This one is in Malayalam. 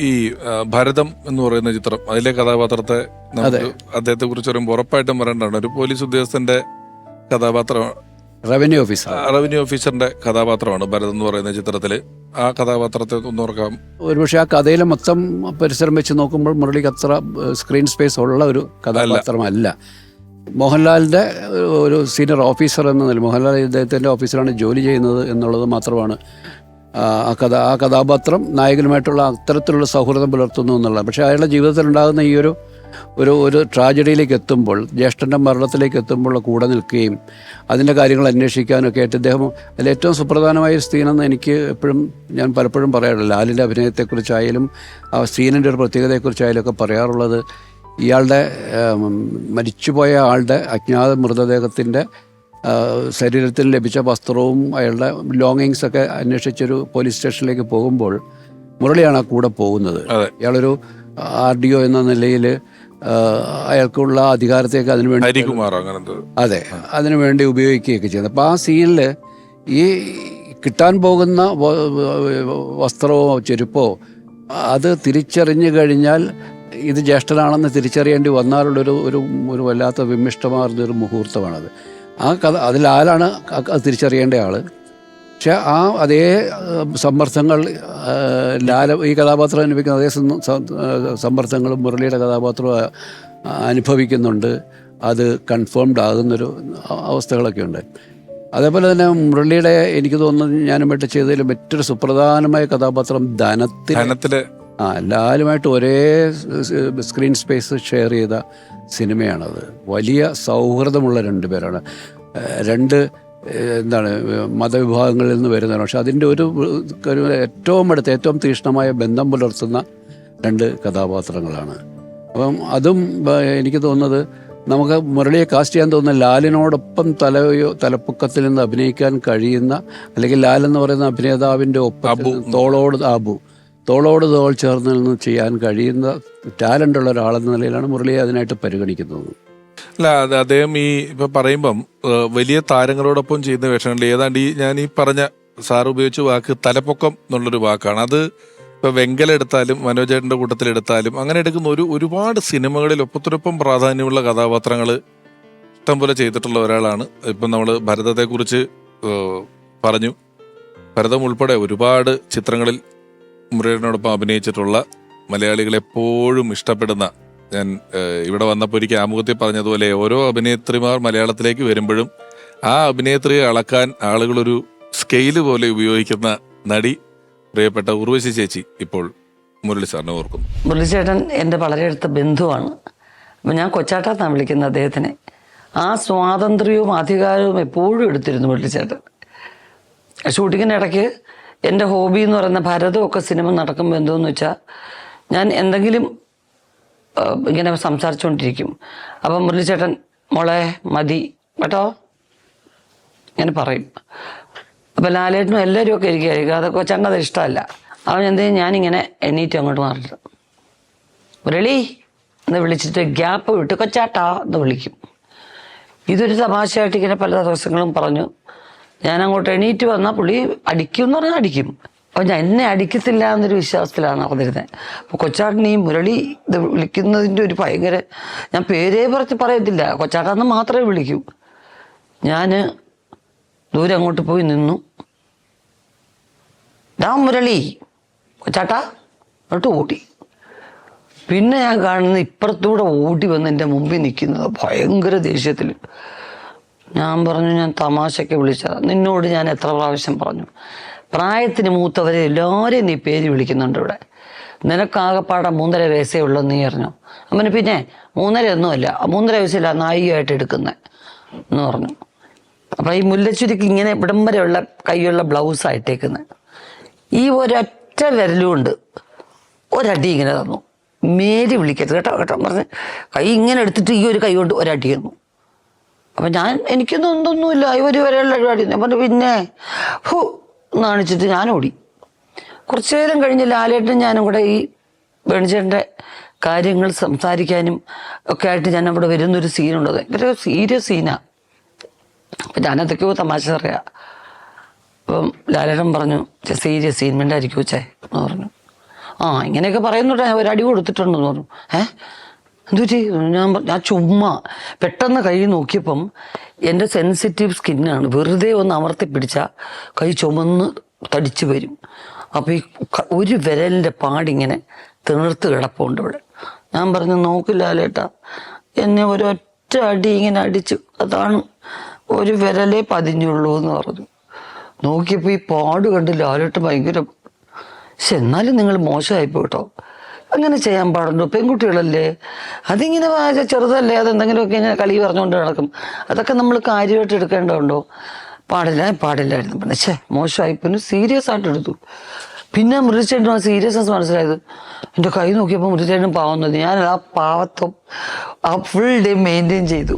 ഈ ഭരതം എന്ന് പറയുന്ന ചിത്രം അതിലെ കഥാപാത്രത്തെ നമുക്ക് അദ്ദേഹത്തെ കുറിച്ച് പറയുമ്പോൾ ഉറപ്പായിട്ടും പറയേണ്ടതാണ് ഒരു പോലീസ് ഉദ്യോഗസ്ഥന്റെ കഥാപാത്രം റവന്യൂ ഓഫീസർ റവന്യൂ ഓഫീസറിന്റെ കഥാപാത്രമാണ് ഭരതം എന്ന് പറയുന്ന ചിത്രത്തിൽ. ആ കഥാപാത്രത്തെ ഒന്ന് ഓർക്കാം. ഒരുപക്ഷെ ആ കഥയിലെ മൊത്തം പരിസരം വെച്ച് നോക്കുമ്പോൾ മുരളി അത്ര സ്ക്രീൻ സ്പേസ് ഉള്ള ഒരു കഥാപാത്രമല്ല. മോഹൻലാലിന്റെ ഒരു സീനിയർ ഓഫീസർ എന്ന നില മോഹൻലാൽ ഇദ്ദേഹത്തിന്റെ ഓഫീസിലാണ് ജോലി ചെയ്യുന്നത് എന്നുള്ളത് മാത്രമാണ് ആ കഥ ആ കഥാപാത്രം നായകനുമായിട്ടുള്ള അത്തരത്തിലുള്ള സൗഹൃദം പുലർത്തുന്നു എന്നുള്ളത് പക്ഷേ അയാളുടെ ജീവിതത്തിൽ ഉണ്ടാകുന്ന ഈ ഒരു ഒരു ഒരു ട്രാജഡിയിലേക്ക് എത്തുമ്പോൾ ജ്യേഷ്ഠന്റെ മരണത്തിലേക്ക് എത്തുമ്പോൾ കൂടെ നിൽക്കുകയും അതിന്റെ കാര്യങ്ങൾ അന്വേഷിക്കാനൊക്കെ ആയിട്ട് ഇദ്ദേഹം അതിൽ ഏറ്റവും സുപ്രധാനമായ ഒരു സീനെന്ന് എനിക്ക് എപ്പോഴും ഞാൻ പലപ്പോഴും പറയാറുണ്ട് ലാലിന്റെ അഭിനയത്തെക്കുറിച്ചായാലും ആ സീനിന്റെ ഒരു പ്രത്യേകതയെക്കുറിച്ചായാലും ഒക്കെ പറയാറുള്ളത് ഇയാളുടെ മരിച്ചുപോയ ആളുടെ അജ്ഞാത മൃതദേഹത്തിന്റെ ശരീരത്തിൽ ലഭിച്ച വസ്ത്രവും അയാളുടെ ലോങ്ങിങ്സ് ഒക്കെ അന്വേഷിച്ചൊരു പോലീസ് സ്റ്റേഷനിലേക്ക് പോകുമ്പോൾ മുരളിയാണ് ആ കൂടെ പോകുന്നത്. ഇയാളൊരു ആർ ഡി ഒ എന്ന നിലയിൽ അയാൾക്കുള്ള അധികാരത്തേക്ക് അതിനു വേണ്ടി ഹരികുമാർ അങ്ങനത്തെ അതെ അതിനു വേണ്ടി ഉപയോഗിക്കുകയൊക്കെ ചെയ്യുന്നത് അപ്പോൾ ആ സീനിൽ ഈ കിട്ടാൻ പോകുന്ന വസ്ത്രമോ ചെരുപ്പോ അത് തിരിച്ചറിഞ്ഞു കഴിഞ്ഞാൽ ഇത് ജ്യേഷ്ഠനാണെന്ന് തിരിച്ചറിയേണ്ടി വന്നാലുള്ളൊരു ഒരു ഒരു വല്ലാത്ത വിമിഷ്ടമാർന്ന ഒരു മുഹൂർത്തമാണത്. ആ കഥ അതിൽ ആരാണ് തിരിച്ചറിയേണ്ട ആൾ. പക്ഷെ ആ അതേ സമ്മർദ്ദങ്ങൾ ലാല ഈ കഥാപാത്രം അനുഭവിക്കുന്ന അതേ സമ്മർദ്ദങ്ങളും മുരളിയുടെ കഥാപാത്രവും അനുഭവിക്കുന്നുണ്ട്. അത് കൺഫേംഡ് ആകുന്നൊരു അവസ്ഥകളൊക്കെ ഉണ്ട്. അതേപോലെ തന്നെ മുരളിയുടെ എനിക്ക് തോന്നുന്നത് ഞാനുമായിട്ട് ചെയ്തതിൽ മറ്റൊരു സുപ്രധാനമായ കഥാപാത്രം ധനത്തിൽ ആ എല്ലാവരുമായിട്ട് ഒരേ സ്ക്രീൻ സ്പേസ് ഷെയർ ചെയ്ത സിനിമയാണത്. വലിയ സൗഹൃദമുള്ള രണ്ട് പേരാണ്. രണ്ട് എന്താണ് മതവിഭാഗങ്ങളിൽ നിന്ന് വരുന്നതാണ് പക്ഷെ അതിന്റെ ഒരു ഏറ്റവും അടുത്ത് ഏറ്റവും തീക്ഷ്ണമായ ബന്ധം പുലർത്തുന്ന രണ്ട് കഥാപാത്രങ്ങളാണ്. അപ്പം അതും എനിക്ക് തോന്നുന്നത് നമുക്ക് മുരളിയെ കാസ്റ്റ് ചെയ്യാൻ തോന്നുന്ന ലാലിനോടൊപ്പം തലയോ തലപ്പൊക്കത്തിൽ നിന്ന് അഭിനയിക്കാൻ കഴിയുന്ന അല്ലെങ്കിൽ ലാൽ എന്ന് പറയുന്ന അഭിനേതാവിന്റെ ഒപ്പം തോളോട് ആബു തോളോട് തോൾ ചേർന്ന് നിന്ന് ചെയ്യാൻ കഴിയുന്ന ടാലന്റുള്ള ഒരാളെന്ന നിലയിലാണ് മുരളിയെ അതിനായിട്ട് പരിഗണിക്കുന്നത്. അല്ല അത് അദ്ദേഹം ഈ ഇപ്പൊ പറയുമ്പം വലിയ താരങ്ങളോടൊപ്പം ചെയ്യുന്ന വേഷങ്ങളിൽ ഏതാണ്ട് ഈ ഞാൻ ഈ പറഞ്ഞ സാർ ഉപയോഗിച്ച വാക്ക് തലപ്പൊക്കം എന്നുള്ളൊരു വാക്കാണ്. അത് ഇപ്പൊ വെങ്കല എടുത്താലും മനോജേട്ടന്റെ കൂട്ടത്തിൽ എടുത്താലും അങ്ങനെ എടുക്കുന്ന ഒരു ഒരുപാട് സിനിമകളിൽ ഒപ്പത്തിനൊപ്പം പ്രാധാന്യമുള്ള കഥാപാത്രങ്ങൾ ഇഷ്ടംപോലെ ചെയ്തിട്ടുള്ള ഒരാളാണ്. ഇപ്പം നമ്മൾ ഭരതത്തെക്കുറിച്ച് പറഞ്ഞു. ഭരതം ഉൾപ്പെടെ ഒരുപാട് ചിത്രങ്ങളിൽ മുരളിനോടൊപ്പം അഭിനയിച്ചിട്ടുള്ള മലയാളികൾ എപ്പോഴും ഇഷ്ടപ്പെടുന്ന ഞാൻ ഇവിടെ വന്നപ്പോൾ ഒരിക്കൽ ആമുഖത്തിൽ പറഞ്ഞതുപോലെ ഓരോ അഭിനേത്രിമാർ മലയാളത്തിലേക്ക് വരുമ്പോഴും ആ അഭിനേത്രിയെ അളക്കാൻ ആളുകളൊരു സ്കെയിൽ പോലെ ഉപയോഗിക്കുന്ന നടി പ്രിയപ്പെട്ട ഉർവശി ചേച്ചി ഇപ്പോൾ മുരളി സാറിനെ ഓർക്കുന്നു. മുരളിച്ചേട്ടൻ എന്റെ വളരെ അടുത്ത ബന്ധുവാണ്. അപ്പം ഞാൻ കൊച്ചാട്ടാന്നാണ് വിളിക്കുന്നത് അദ്ദേഹത്തിനെ. ആ സ്വാതന്ത്ര്യവും അധികാരവും എപ്പോഴും എടുത്തിരുന്നു മുരളിച്ചേട്ടൻ ഷൂട്ടിങ്ങിന് ഇടയ്ക്ക് എന്റെ ഹോബി എന്ന് പറയുന്ന ഭരതമൊക്കെ സിനിമ നടക്കുമ്പോൾ എന്തോന്ന് വെച്ചാൽ ഞാൻ എന്തെങ്കിലും ഇങ്ങനെ സംസാരിച്ചുകൊണ്ടിരിക്കും അപ്പം മുരളിച്ചേട്ടൻ മോളെ മതി. കേട്ടോ? ഇങ്ങനെ പറയും. അപ്പം ലാലേട്ടനും എല്ലാവരും ഒക്കെ ഇരിക്കുകയായിരിക്കും അതൊക്കെ ചേട്ടൻ അത് ഇഷ്ടമല്ല. അവൻ എന്തെങ്കിലും ഞാനിങ്ങനെ എണീറ്റ് അങ്ങോട്ട് മാറില്ല. മുരളി എന്ന് വിളിച്ചിട്ട് ഗ്യാപ്പ് വിട്ട് കൊച്ചാട്ടാ എന്ന് വിളിക്കും. ഇതൊരു തമാശയായിട്ട് ഇങ്ങനെ പല ദിവസങ്ങളും പറഞ്ഞു. ഞാൻ അങ്ങോട്ട് എണീറ്റ് വന്നാൽ പുള്ളി അടിക്കും എന്ന് പറഞ്ഞാൽ അടിക്കും. അപ്പം ഞാൻ എന്നെ അടിക്കത്തില്ല എന്നൊരു വിശ്വാസത്തിലാണ് നടന്നിരുന്നത് അപ്പോൾ കൊച്ചാട്ടൻ ഈ മുരളി ഇത് വിളിക്കുന്നതിന്റെ ഒരു ഭയങ്കര ഞാൻ പേരേ പറഞ്ഞ് പറയത്തില്ല. കൊച്ചാട്ടാന്ന് മാത്രമേ വിളിക്കൂ. ഞാൻ ദൂരെ അങ്ങോട്ട് പോയി നിന്നു. ഡാ മുരളി കൊച്ചാട്ടാ എന്നിട്ട് ഓടി. പിന്നെ ഞാൻ കാണുന്ന ഇപ്പുറത്തൂടെ ഓടി വന്ന് എന്റെ മുമ്പിൽ നിൽക്കുന്നത് ഭയങ്കര ദേഷ്യത്തിൽ ഞാൻ പറഞ്ഞു ഞാൻ തമാശയ്ക്ക് വിളിച്ചതാ. നിന്നോട് ഞാൻ എത്ര പ്രാവശ്യം പറഞ്ഞു. പ്രായത്തിന് മൂത്തവരെ എല്ലാവരെയും നീ പേര് വിളിക്കുന്നുണ്ട് ഇവിടെ. നിനക്കാകെപ്പാടെ മൂന്നര വയസ്സേ ഉള്ളൂ നീ അറിഞ്ഞു? അവന് പിന്നെ മൂന്നര ഒന്നുമല്ല മൂന്നര വയസ്സില്ല നായികയായിട്ട് എടുക്കുന്നത് എന്ന് പറഞ്ഞു. അപ്പം ഈ മുല്ലച്ചുരിക്ക് ഇങ്ങനെ ഇവിടം വരെയുള്ള കൈയുള്ള ബ്ലൗസായിട്ടേക്കുന്നത് ഈ ഒരൊറ്റ വിരലുകൊണ്ട് ഒരടി ഇങ്ങനെ തന്നു. മേരി വിളിക്കരുത് കേട്ടോ കേട്ടോ. പറഞ്ഞ് കൈ ഇങ്ങനെ എടുത്തിട്ട് ഈ ഒരു കൈ കൊണ്ട് ഒരടി തന്നു. അപ്പം ഞാൻ എനിക്കൊന്നും എന്തൊന്നുമില്ല. ഇവർ വരെയുള്ള പരിപാടി. പറഞ്ഞു പിന്നെ ഹു നാണിച്ചിട്ട് ഞാൻ ഓടി. കുറച്ചു നേരം കഴിഞ്ഞ് ലാലേട്ടനും ഞാനും കൂടെ ഈ വേണിച്ചേട്ടന്റെ കാര്യങ്ങൾ സംസാരിക്കാനും ഒക്കെ ആയിട്ട് ഞാൻ അവിടെ വരുന്നൊരു സീനുണ്ട്. ഭയങ്കര സീരിയസ് സീനാണ് അപ്പം ഞാനതൊക്കെയോ തമാശ പറയാം. അപ്പം ലാലേട്ടൻ പറഞ്ഞു സീരിയസ് സീൻ മിണ്ടായിരിക്കും ചേ എന്ന് പറഞ്ഞു. ആ ഇങ്ങനെയൊക്കെ പറയുന്നുണ്ട്. ഞാൻ ഒരു കൊടുത്തിട്ടുണ്ടെന്ന് പറഞ്ഞു. ഏ? എന്തു പറ്റി ഞാൻ ഞാൻ ചുമ്മാ. പെട്ടെന്ന് കൈ നോക്കിയപ്പം എന്റെ സെൻസിറ്റീവ് സ്കിന്നാണ് വെറുതെ ഒന്ന് അമർത്തി പിടിച്ചാൽ കൈ ചുമന്ന് തടിച്ചു വരും. അപ്പോൾ ഈ ഒരു വിരലിന്റെ പാടിങ്ങനെ തീർത്ത് കിടപ്പുണ്ട് ഇവിടെ. ഞാൻ പറഞ്ഞു നോക്കില്ല ലേട്ടാ. എന്നെ ഒരൊറ്റ അടി ഇങ്ങനെ അടിച്ചു. അതാണ് ഒരു വിരലേ പതിഞ്ഞുള്ളൂ എന്ന് പറഞ്ഞു. നോക്കിയപ്പോൾ ഈ പാട് കണ്ട് ലാലേട്ട് ഭയങ്കര പക്ഷെ എന്നാലും നിങ്ങൾ മോശമായിപ്പോ കേട്ടോ. അങ്ങനെ ചെയ്യാൻ പാടുണ്ടോ? പെൺകുട്ടികളല്ലേ? അതിങ്ങനെ ചെറുതല്ലേ? അതെന്തെങ്കിലുമൊക്കെ ഇങ്ങനെ കളി പറഞ്ഞുകൊണ്ട് നടക്കും. അതൊക്കെ നമ്മൾ കാര്യമായിട്ട് എടുക്കേണ്ടതുണ്ടോ? പാടില്ല പാടില്ലായിരുന്നു. പിന്നെ ഛേ മോശമായി. പിന്നെ സീരിയസ് ആയിട്ട് എടുത്തു. പിന്നെ മുരളിച്ചേട്ടനും ആ സീരിയസ്നെസ് മനസ്സിലായത്? എന്റെ കൈ നോക്കിയപ്പോൾ മുരളിച്ചേട്ടനും പാവുന്നത് ഞാൻ ആ പാവത്വം ആ ഫുൾ ഡേ മെയിന്റെയിൻ ചെയ്തു.